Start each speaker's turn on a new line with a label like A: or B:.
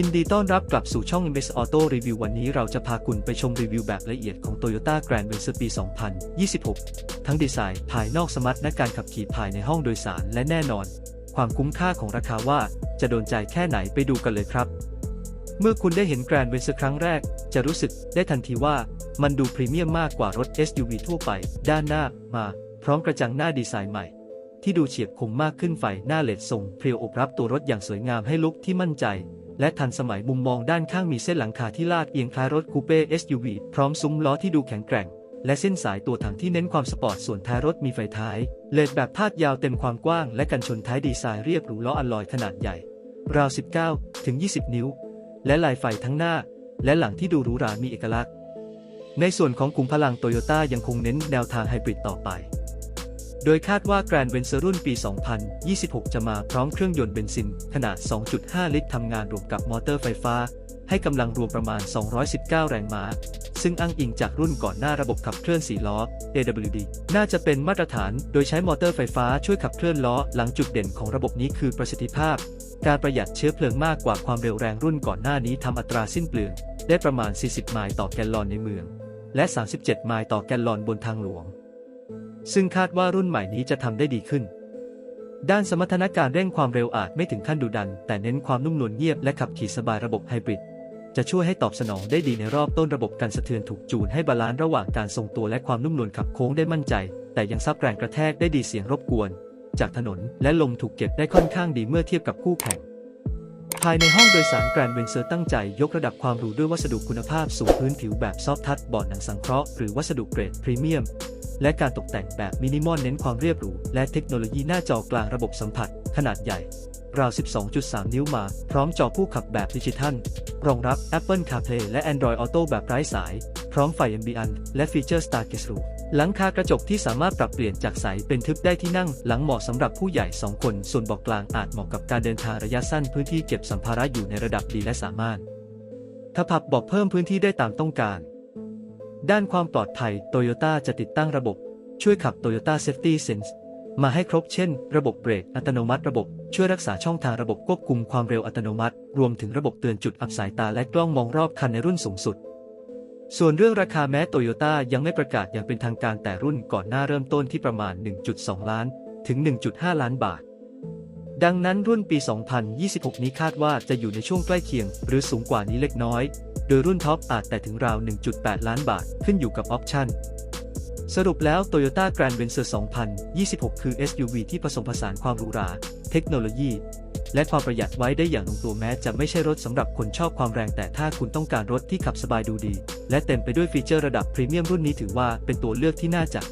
A: ยินดีต้อนรับกลับสู่ช่อง MS Auto Review วันนี้เราจะพาคุณไปชมรีวิวแบบละเอียดของ Toyota Grand Venture ปี 2026 ทั้งดีไซน์ ภายนอกสมรรถนะการขับขี่ภายในห้องโดยสารและแน่นอน ความคุ้มค่าของราคาว่าจะโดนใจแค่ไหนไปดูกันเลยครับ เมื่อคุณได้เห็น Grand Venture ครั้งแรก จะรู้สึกได้ทันทีว่ามันดูพรีเมียมมากกว่ารถ SUV ทั่วไป ด้านหน้ามา พร้อมกระจังหน้าดีไซน์ใหม่ ที่ดูเฉียบคมมากขึ้นไฟหน้าเลดทรงเพรียวอบรับตัวรถอย่างสวยงามให้ลุกที่มั่นใจ และทันสมัยมุมมองด้านข้างมีเส้นหลังคาที่ลาดเอียงคล้ายรถคูเป้ SUV พร้อมซุ้มล้อที่ดูแข็งแกร่ง และเส้นสายตัวถังที่เน้นความสปอร์ตส่วนท้ายรถมีไฟท้าย เลดแบบพาดยาวเต็มความกว้าง และกันชนท้ายดีไซน์เรียบหรูล้ออัลลอยขนาดใหญ่ ราว 19 ถึง 20 นิ้ว และลายไฟทั้งหน้า และหลังที่ดูหรูหรามีเอกลักษณ์ ในส่วนของขุมพลังโตโยต้ายังคงเน้นแนวทางไฮบริดต่อไป โดยคาดว่า Grand Venture รุ่นปี 2026 จะมาพร้อมเครื่องยนต์เบนซิน ขนาด 2.5 ลิตรทำงานรวมกับมอเตอร์ไฟฟ้า ให้กำลังรวมประมาณ 219 แรงม้า ซึ่งอ้างอิงจากรุ่นก่อนหน้าระบบขับเคลื่อน4ล้อ AWD น่าจะเป็นมาตรฐาน โดยใช้มอเตอร์ไฟฟ้าช่วยขับเคลื่อนล้อ หลังจุดเด่นของระบบนี้คือประสิทธิภาพ การประหยัดเชื้อเพลิงมากกว่าความเร็วแรงรุ่นก่อนหน้านี้ทำอัตราสิ้นเปลืองได้ประมาณ 40 ไมล์ต่อแกลลอนในเมือง และ 37 ไมล์ต่อแกลลอนบนทางหลวง ซึ่งคาดว่ารุ่นใหม่นี้จะทำได้ดีขึ้น ด้านสมรรถนะการเร่งความเร็วอาจไม่ถึงขั้นดุดัน แต่เน้นความนุ่มนวลเงียบและขับขี่สบายระบบไฮบริดจะช่วยให้ตอบสนองได้ดีในรอบต้นระบบการสะเทือนถูกจูนให้บาลานซ์ระหว่างการทรงตัวและความนุ่มนวลขับโค้งได้มั่นใจ แต่ยังซับแรงกระแทกได้ดีเสียงรบกวน จากถนนและลมถูกเก็บได้ค่อนข้างดีเมื่อเทียบกับคู่แข่ง ภายในห้องโดยสารแกรนด์เวนเซอร์ตั้งใจยกระดับความหรูด้วยวัสดุคุณภาพสูงพื้นผิวแบบซอฟทัชบอร์ดหนังสังเคราะห์หรือวัสดุเกรดพรีเมียม และการตกแต่งแบบมินิมอลเน้นความเรียบหรู และเทคโนโลยีหน้าจอกลางระบบสัมผัส ขนาดใหญ่ ราว 12.3 นิ้วมา พร้อมจอผู้ขับแบบดิจิทัล รองรับ Apple CarPlay และ Android Auto แบบไร้สาย พร้อมไฟ Ambient และฟีเจอร์ Star g a z e Roof หลังคากระจกที่สามารถปรับเปลี่ยนจากใสเป็นทึบได้ที่นั่ง หลังเหมาะสำหรับผู้ใหญ่ 2 คน ส่วนเบอกกลางอาจเหมาะกับการเดินทางระยะสั้นพื้นที่เก็บสัมภาระอยู่ในระดับดีและสามารถถ้าพับเบอกเพิ่มพื้นที่ได้ตามต้องการ ด้านความปลอดภัยโตโยต้าจะติดตั้งระบบ ช่วยขับ Toyota Safety Sense มาให้ครบเช่น ระบบเบรกอัตโนมัติระบบ ช่วยรักษาช่องทางระบบควบคุมความเร็วอัตโนมัติ รวมถึงระบบเตือนจุดอับสายตาและกล้องมองรอบคันในรุ่นสูงสุด ส่วนเรื่องราคาแม้โตโยต้ายังไม่ประกาศอย่างเป็นทางการแต่รุ่นก่อนหน้าเริ่มต้นที่ประมาณ 1.2 ล้าน ถึง 1.5 ล้านบาท ดังนั้นรุ่นปี 2026 นี้คาดว่าจะอยู่ในช่วงใกล้เคียง หรือสูงกว่านี้เล็กน้อย โดยรุ่นท็อปอาจแต่ถึงราว 1.8 ล้านบาท ขึ้นอยู่กับออปชั่น สรุปแล้ว Toyota Grand Venture 2026 คือ SUV ที่ผสมผสานความหรูหรา เทคโนโลยี และความประหยัดไว้ได้อย่างลงตัวแม้จะไม่ใช่รถสำหรับคนชอบความแรงแต่ถ้าคุณต้องการรถที่ขับสบายดูดี และเต็มไปด้วยฟีเจอร์ระดับพรีเมียมรุ่นนี้ถือว่าเป็นตัวเลือกที่น่าจับ